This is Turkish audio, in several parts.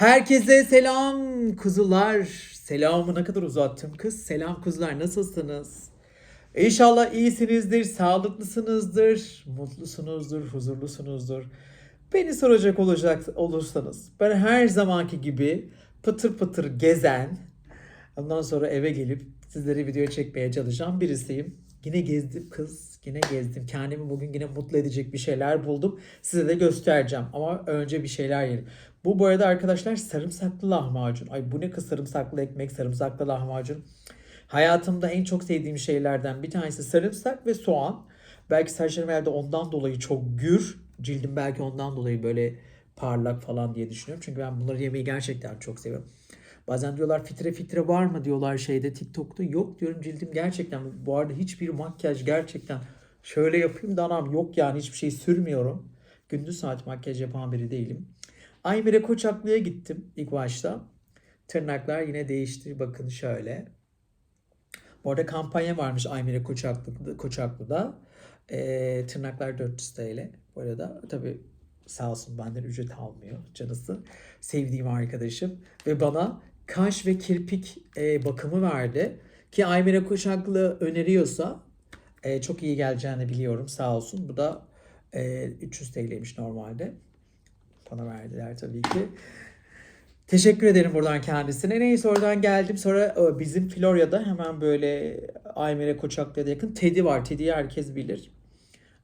Herkese selam kuzular. Selamı ne kadar uzattım kız. Selam kuzular nasılsınız? İnşallah iyisinizdir, sağlıklısınızdır, mutlusunuzdur, huzurlusunuzdur. Beni soracak olacak olursanız ben her zamanki gibi pıtır pıtır gezen, ondan sonra eve gelip sizlere video çekmeye çalışan birisiyim. Yine gezdim kız, yine gezdim. Kendimi bugün yine mutlu edecek bir şeyler buldum. Size de göstereceğim ama önce bir şeyler yiyelim. Bu bu arada arkadaşlar sarımsaklı lahmacun. Ay bu ne kız sarımsaklı ekmek, sarımsaklı lahmacun. Hayatımda en çok sevdiğim şeylerden bir tanesi sarımsak ve soğan. Belki saçlarım herhalde ondan dolayı çok gür. Cildim belki ondan dolayı böyle parlak falan diye düşünüyorum. Çünkü ben bunları yemeyi gerçekten çok seviyorum. Bazen diyorlar fitre fitre var mı diyorlar şeyde TikTok'ta. Yok diyorum cildim gerçekten. Bu arada hiçbir makyaj gerçekten şöyle yapayım da anam yok yani hiçbir şey sürmüyorum. Gündüz saat makyaj yapan biri değilim. Aymire Koçaklı'ya gittim ilk başta. Tırnaklar yine değişti. Bakın şöyle. Bu arada kampanya varmış Aymire Koçaklı, Koçaklı'da. Ee, tırnaklar 400 TL. Bu arada tabii sağ olsun benden ücret almıyor canısı. Sevdiğim arkadaşım. Ve bana kaş ve kirpik e, bakımı verdi. Ki Aymire Koçaklı öneriyorsa e, çok iyi geleceğini biliyorum sağ olsun. Bu da e, 300 TL'ymiş normalde. Bana verdiler tabii ki. Teşekkür ederim buradan kendisine. Neyse oradan geldim. Sonra e, bizim Florya'da hemen böyle Aymere Koçaklı'ya yakın Teddy var. Teddy'yi herkes bilir.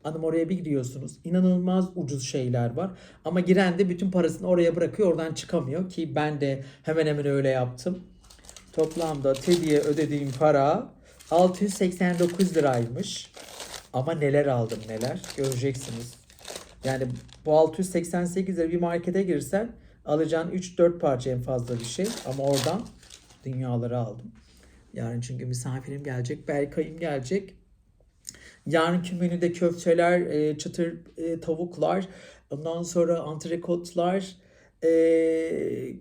Hanım oraya bir giriyorsunuz. İnanılmaz ucuz şeyler var. Ama giren de bütün parasını oraya bırakıyor. Oradan çıkamıyor. Ki ben de hemen hemen öyle yaptım. Toplamda Teddy'ye ödediğim para 689 liraymış. Ama neler aldım neler. Göreceksiniz. Yani bu 688 lira bir markete girsen alacağın 3-4 parça en fazla bir şey. Ama oradan dünyaları aldım. Yarın çünkü misafirim gelecek. Berkay'ım gelecek. Yarınki menüde köfteler, e, çıtır e, tavuklar, ondan sonra antrikotlar, e,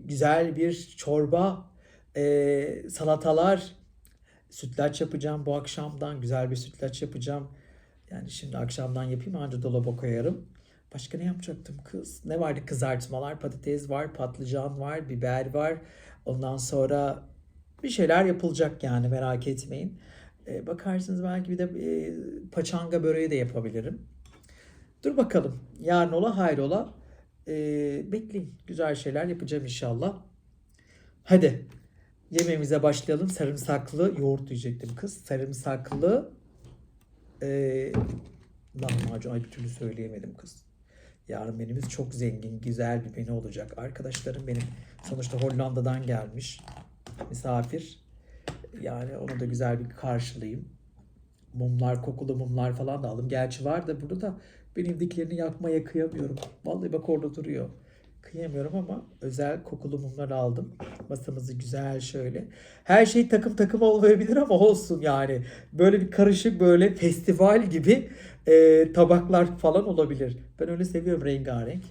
güzel bir çorba, e, salatalar, sütlaç yapacağım bu akşamdan. Güzel bir sütlaç yapacağım. Yani şimdi akşamdan yapayım anca dolaba koyarım. Başka ne yapacaktım kız? Ne vardı? Kızartmalar, patates var, patlıcan var, biber var. Ondan sonra bir şeyler yapılacak yani merak etmeyin. Ee, bakarsınız belki bir de e, paçanga böreği de yapabilirim. Dur bakalım. Yarın ola hayrola. Ee, bekleyin. Güzel şeyler yapacağım inşallah. Hadi yemeğimize başlayalım. Sarımsaklı yoğurt diyecektim kız. Sarımsaklı e, lahmacun. Ay bir türlü söyleyemedim kız. Yarın menümüz çok zengin, güzel bir menü olacak. Arkadaşlarım benim sonuçta Hollanda'dan gelmiş. Misafir. Yani onu da güzel bir karşılayayım. Mumlar, kokulu mumlar falan da aldım. Gerçi var da burada da benim diklerini yakmaya kıyamıyorum. Vallahi bak orada duruyor. Kıyamıyorum ama özel kokulu mumlar aldım. Masamızı güzel şöyle. Her şey takım takım olmayabilir ama olsun yani. Böyle bir karışık böyle festival gibi e, tabaklar falan olabilir. Ben öyle seviyorum rengarenk.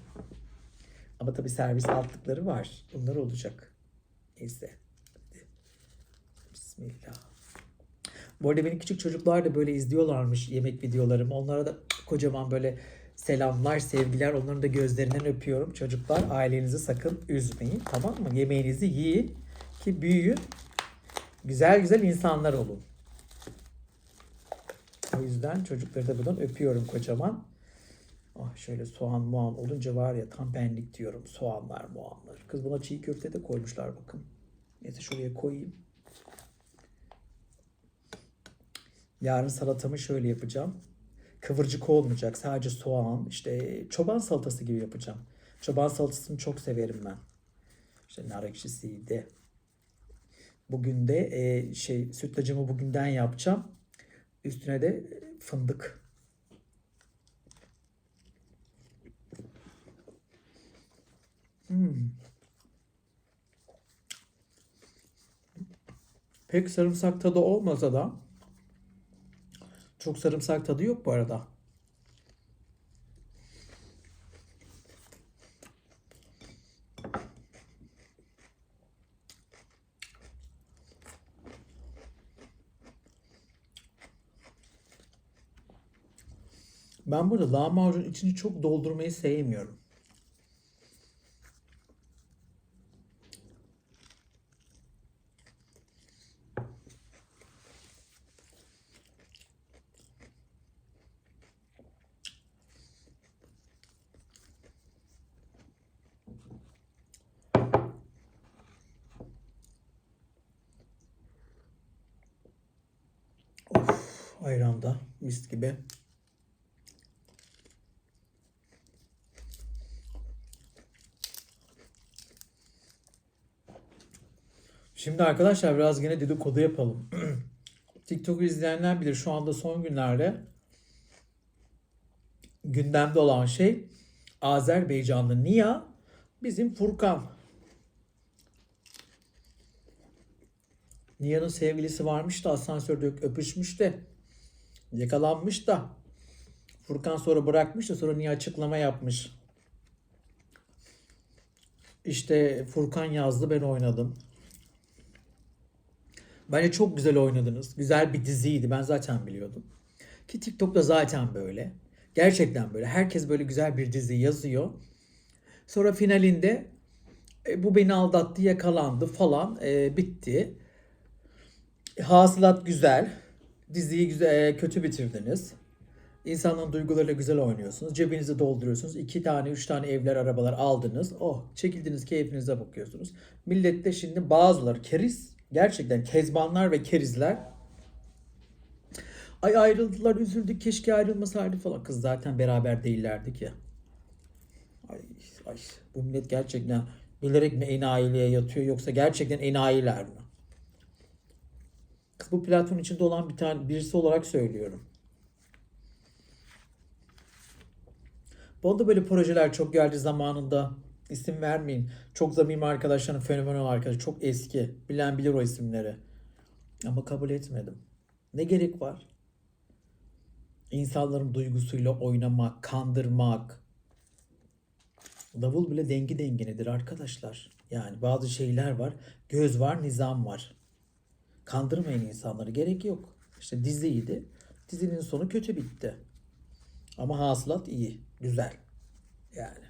Ama tabii servis altlıkları var. Bunlar olacak. Neyse. Bismillah. Bu arada benim küçük çocuklar da böyle izliyorlarmış yemek videolarımı. Onlara da kocaman böyle selamlar, sevgiler. Onların da gözlerinden öpüyorum. Çocuklar ailenizi sakın üzmeyin. Tamam mı? Yemeğinizi yiyin ki büyüyün. Güzel güzel insanlar olun. O yüzden çocukları da buradan öpüyorum kocaman. Ah şöyle soğan muğan olunca var ya tam benlik diyorum. Soğanlar muğanlar. Kız buna çiğ köfte de koymuşlar bakın. Neyse şuraya koyayım. Yarın salatamı şöyle yapacağım. Kıvırcık olmayacak. Sadece soğan, işte çoban salatası gibi yapacağım. Çoban salatasını çok severim ben. İşte nar ekşisiydi. Bugün de e, şey sütlacımı bugünden yapacağım. Üstüne de fındık. Hmm. Pek sarımsak tadı olmasa da çok sarımsak tadı yok bu arada. Ben burada lahmacun içini çok doldurmayı sevmiyorum. Ayran da mis gibi. Şimdi arkadaşlar biraz yine dedikodu yapalım. TikTok'u izleyenler bilir şu anda son günlerde gündemde olan şey Azerbaycanlı Nia bizim Furkan. Nia'nın sevgilisi varmış da asansörde öpüşmüş de yakalanmış da Furkan sonra bırakmış da sonra Nia açıklama yapmış. İşte Furkan yazdı ben oynadım. Bence çok güzel oynadınız. Güzel bir diziydi. Ben zaten biliyordum. Ki TikTok'ta zaten böyle. Gerçekten böyle. Herkes böyle güzel bir dizi yazıyor. Sonra finalinde e, bu beni aldattı, yakalandı falan e, bitti. Hasılat güzel. Diziyi güzel, e, kötü bitirdiniz. İnsanların duygularıyla güzel oynuyorsunuz. Cebinizi dolduruyorsunuz. iki tane, üç tane evler, arabalar aldınız. Oh, çekildiniz, keyfinize bakıyorsunuz. Millet de şimdi bazıları keriz, gerçekten kezbanlar ve kerizler. Ay ayrıldılar, üzüldük, keşke ayrılmasaydı falan. Kız zaten beraber değillerdi ki. Ay, ay, bu millet gerçekten bilerek mi enayiliğe yatıyor yoksa gerçekten enayiler mi? Bu platform içinde olan bir tane birisi olarak söylüyorum. Bana da böyle projeler çok geldi zamanında. İsim vermeyin. Çok samimi arkadaşlarım, fenomenal arkadaş. Çok eski. Bilen bilir o isimleri. Ama kabul etmedim. Ne gerek var? İnsanların duygusuyla oynamak, kandırmak. Davul bile dengi denginedir arkadaşlar. Yani bazı şeyler var. Göz var, nizam var. Kandırmayın insanları. Gerek yok. İşte diziydi. Dizinin sonu kötü bitti. Ama hasılat iyi. Güzel. Yani.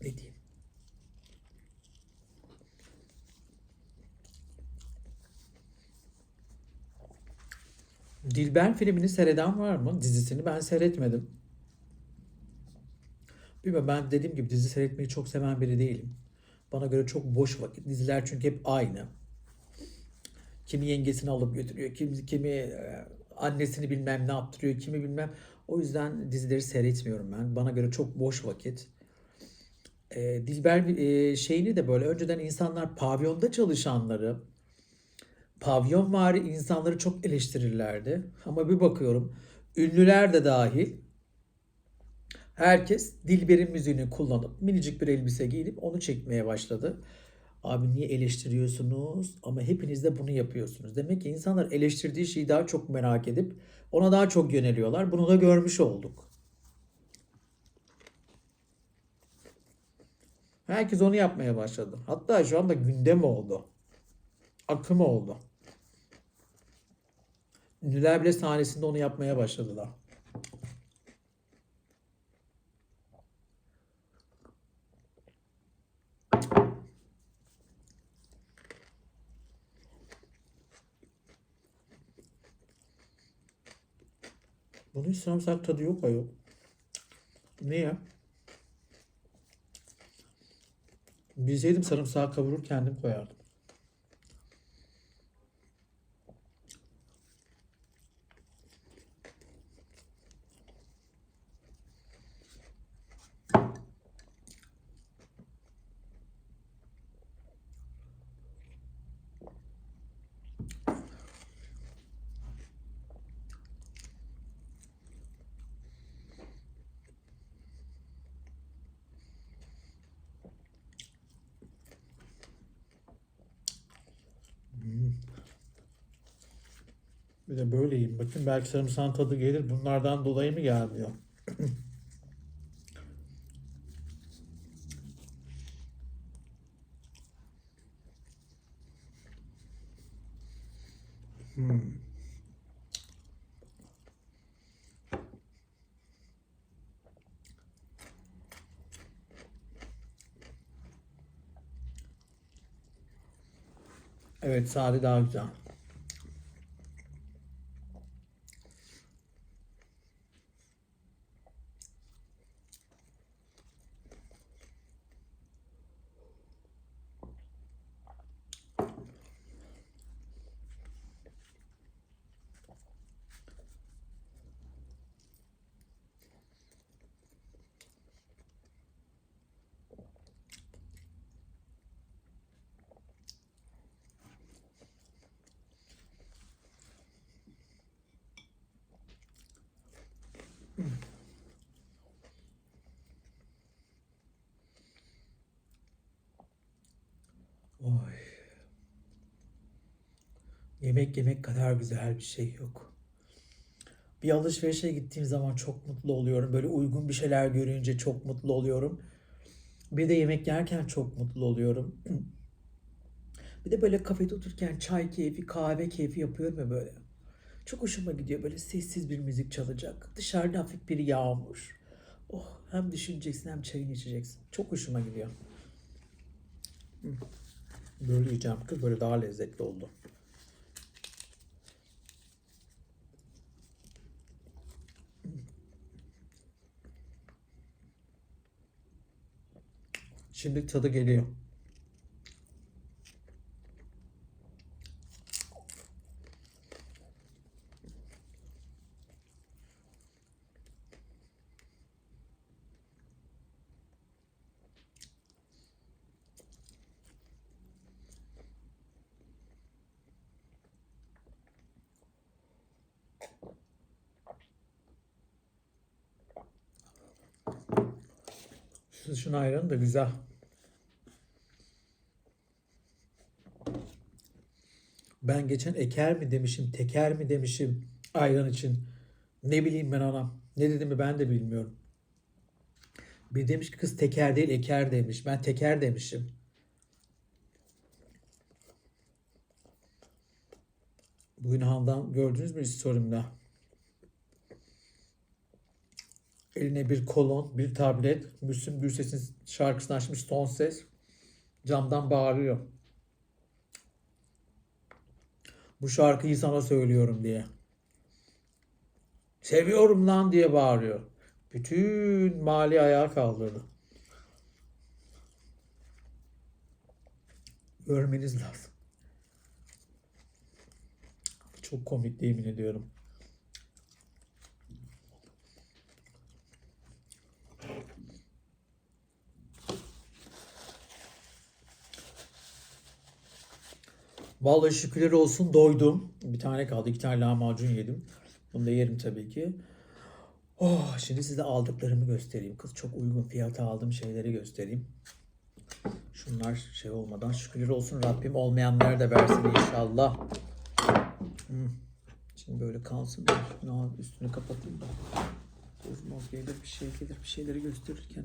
Ne diyeyim? Dilber filmini seyreden var mı? Dizisini ben seyretmedim. Bilmiyorum ben dediğim gibi dizi seyretmeyi çok seven biri değilim. Bana göre çok boş vakit. Diziler çünkü hep aynı. Kimi yengesini alıp götürüyor, kimi, kimi e, annesini bilmem ne yaptırıyor, kimi bilmem. O yüzden dizileri seyretmiyorum ben. Bana göre çok boş vakit. E, Dilber e, şeyini de böyle önceden insanlar pavyonda çalışanları, pavyon vari insanları çok eleştirirlerdi. Ama bir bakıyorum ünlüler de dahil herkes Dilber'in müziğini kullanıp minicik bir elbise giyinip onu çekmeye başladı. Abi niye eleştiriyorsunuz? Ama hepiniz de bunu yapıyorsunuz. Demek ki insanlar eleştirdiği şeyi daha çok merak edip ona daha çok yöneliyorlar. Bunu da görmüş olduk. Herkes onu yapmaya başladı. Hatta şu anda gündem oldu. Akım oldu. Ünlüler bile sahnesinde onu yapmaya başladılar. Hiç sarımsak tadı yok ayol. Niye? Bilseydim sarımsağı kavurur kendim koyardım. Bir de böyle yiyeyim. Bakın belki sarımsağın tadı gelir. Bunlardan dolayı mı gelmiyor? Hmm. Evet, sade daha güzel. Yemek yemek kadar güzel bir şey yok. Bir alışverişe gittiğim zaman çok mutlu oluyorum. Böyle uygun bir şeyler görünce çok mutlu oluyorum. Bir de yemek yerken çok mutlu oluyorum. Bir de böyle kafede otururken çay keyfi, kahve keyfi yapıyorum ya böyle. Çok hoşuma gidiyor böyle sessiz bir müzik çalacak. Dışarıda hafif bir yağmur. Oh hem düşüneceksin hem çayını içeceksin. Çok hoşuma gidiyor. Hı. Böyle yiyeceğim kız böyle daha lezzetli oldu. Şimdi tadı geliyor. Şun ayranı da güzel. Ben geçen eker mi demişim, teker mi demişim ayran için. Ne bileyim ben anam. Ne dediğimi ben de bilmiyorum. Bir demiş ki kız teker değil eker demiş. Ben teker demişim. Bugün Handan gördünüz mü story'imde? Eline bir kolon, bir tablet. Müslüm Gürses'in şarkısını açmış son ses. Camdan bağırıyor. Bu şarkıyı sana söylüyorum diye. Seviyorum lan diye bağırıyor. Bütün mali ayağa kaldırdı. Görmeniz lazım. Çok komik yemin ediyorum. Vallahi şükürler olsun doydum. Bir tane kaldı. iki tane lahmacun yedim. Bunu da yerim tabii ki. Oh, şimdi size aldıklarımı göstereyim. Kız çok uygun fiyata aldığım şeyleri göstereyim. Şunlar şey olmadan şükürler olsun Rabbim olmayanlar da versin inşallah. Hmm. Şimdi böyle kalsın. Al, üstünü kapatayım da. Bozmaz gelir bir şey gelir bir şeyleri gösterirken.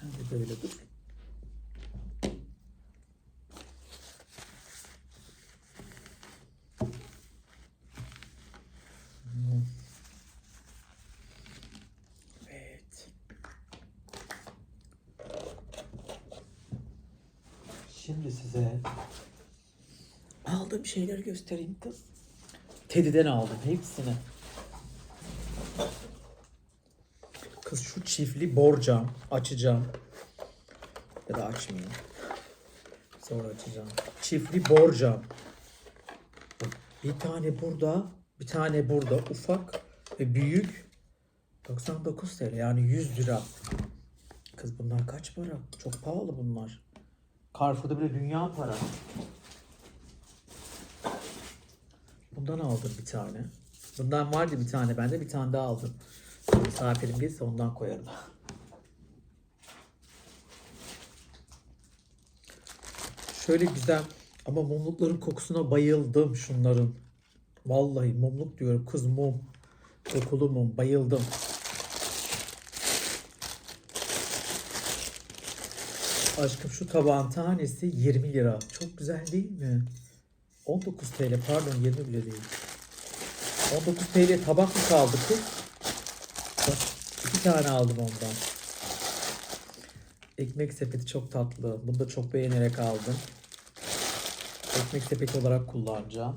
Sen de böyle dur. Evet. Şimdi size aldığım şeyleri göstereyim kız. Teddy'den aldım hepsini. Kız şu çiftli borcam açacağım. Ya da açmayayım. Sonra açacağım. Çiftli borcam. Bir tane burada, bir tane burada ufak ve büyük. 99 TL yani 100 lira. Kız bunlar kaç para? Çok pahalı bunlar. Carrefour'da bile dünya para. Bundan aldım bir tane. Bundan vardı bir tane bende bir tane daha aldım. Misafirim gelirse ondan koyarım. Şöyle güzel ama mumlukların kokusuna bayıldım şunların. Vallahi mumluk diyorum kız mum. Kokulu mum bayıldım. Aşkım şu tabağın tanesi 20 lira. Çok güzel değil mi? 19 TL pardon 20 bile değil. 19 TL tabak mı kaldı kız? Bak iki tane aldım ondan. Ekmek sepeti çok tatlı. Bunu da çok beğenerek aldım. Ekmek sepeti olarak kullanacağım.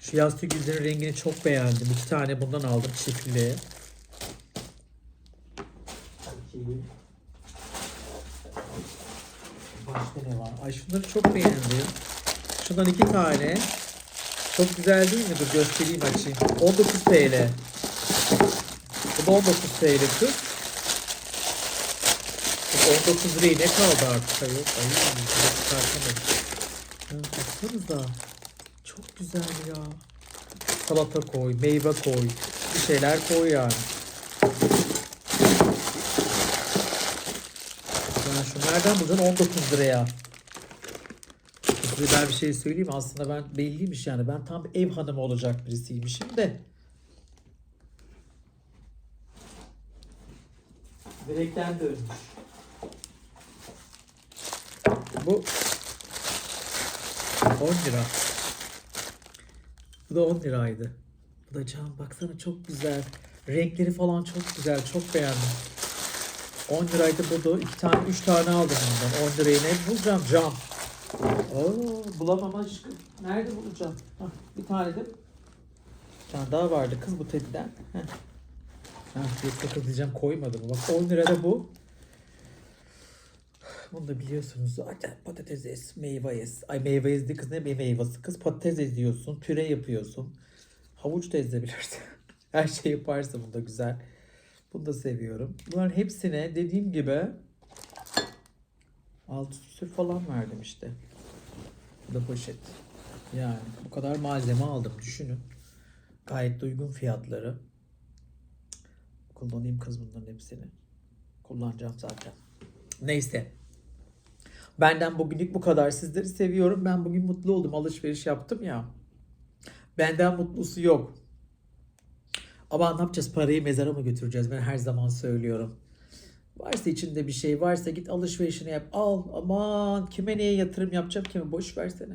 Şu yastık yüzlerin rengini çok beğendim. İki tane bundan aldım çiftli. Bakayım. Başka ne var? Ay şunları çok beğendim. Şundan iki tane. Çok güzel değil mi? Dur göstereyim açayım. 19 TL. Bu da 19 TL kız. Bu 19 lirayı ne kaldı artık? Ay yok. Ay. Ha, baksanıza. Çok güzel ya. Salata koy, meyve koy. Bir şeyler koy yani. Nereden bulacaksın 19 liraya? Size ben bir şey söyleyeyim? Aslında ben belliymiş yani. Ben tam ev hanımı olacak birisiymişim de. Direkten dönmüş. Bu 10 lira. Bu da 10 liraydı. Bu da cam baksana çok güzel. Renkleri falan çok güzel. Çok beğendim. 10 liraydı bu da. 2 tane 3 tane aldım bundan. 10 lirayı ne bulacağım? Cam. Oo, bulamam aşkım. Nerede bulacağım? Hah, bir tane de bir tane daha vardı kız bu tediden. Heh. Heh, bir sakız diyeceğim koymadım. Bak 10 lira da bu. Bunu da biliyorsunuz zaten patates es, meyve es. Ay meyve ezdi kız ne meyvesi kız patates eziyorsun, püre yapıyorsun. Havuç da ezebilirsin. Her şey yaparsın bunda güzel. Bunu da seviyorum. Bunların hepsine dediğim gibi 6 küsür falan verdim işte. Bu da poşet. Yani bu kadar malzeme aldım düşünün. Gayet de uygun fiyatları. Kullanayım kız bunların hepsini. Kullanacağım zaten. Neyse. Benden bugünlük bu kadar. Sizleri seviyorum. Ben bugün mutlu oldum. Alışveriş yaptım ya. Benden mutlusu yok. Ama ne yapacağız? Parayı mezara mı götüreceğiz? Ben her zaman söylüyorum. Varsa içinde bir şey varsa git alışverişini yap. Al aman kime neye yatırım yapacağım kime boş versene.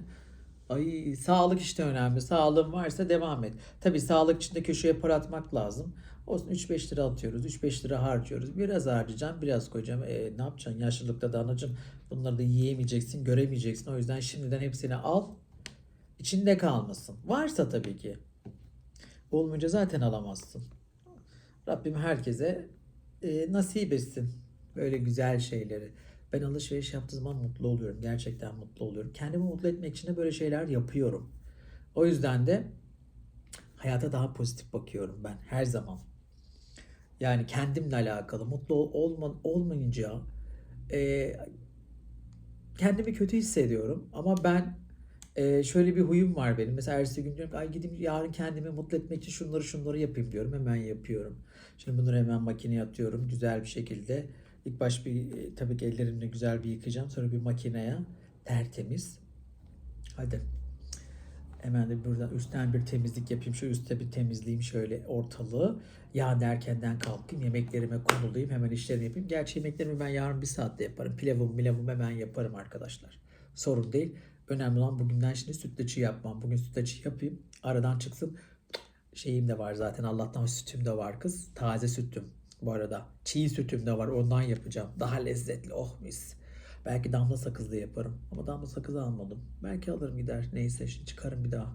Ay sağlık işte önemli. Sağlığın varsa devam et. Tabii sağlık için de köşeye para atmak lazım. Olsun 3-5 lira atıyoruz. 3-5 lira harcıyoruz. Biraz harcayacağım, biraz koyacağım. E, ne yapacaksın? Yaşlılıkta da anacığım bunları da yiyemeyeceksin, göremeyeceksin. O yüzden şimdiden hepsini al. İçinde kalmasın. Varsa tabii ki. Olmayınca zaten alamazsın. Rabbim herkese e, nasip etsin böyle güzel şeyleri. Ben alışveriş yaptığım zaman mutlu oluyorum. Gerçekten mutlu oluyorum. Kendimi mutlu etmek için de böyle şeyler yapıyorum. O yüzden de hayata daha pozitif bakıyorum ben her zaman. Yani kendimle alakalı mutlu ol- olma, olmayınca e, kendimi kötü hissediyorum. Ama ben e, şöyle bir huyum var benim. Mesela ertesi gün diyorum ay gideyim yarın kendimi mutlu etmek için şunları şunları yapayım diyorum. Hemen yapıyorum. Şimdi bunları hemen makineye atıyorum güzel bir şekilde. İlk baş bir tabii ki ellerimle güzel bir yıkayacağım. Sonra bir makineye tertemiz. Hadi. Hemen de buradan üstten bir temizlik yapayım. Şu üstte bir temizleyeyim şöyle ortalığı. Yarın erkenden kalkayım. Yemeklerime konulayım. Hemen işlerimi yapayım. Gerçi yemeklerimi ben yarın bir saatte yaparım. Pilavımı milavımı hemen yaparım arkadaşlar. Sorun değil. Önemli olan bugünden şimdi sütlaçı yapmam. Bugün sütlaçı yapayım. Aradan çıksın. Şeyim de var zaten. Allah'tan sütüm de var kız. Taze sütüm bu arada. Çiğ sütüm de var. Ondan yapacağım. Daha lezzetli. Oh mis. Belki damla sakızlı yaparım. Ama damla sakızı almadım. Belki alırım gider. Neyse şimdi çıkarım bir daha.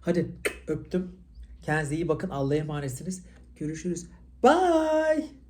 Hadi öptüm. Kendinize iyi bakın. Allah'a emanetsiniz. Görüşürüz. Bye.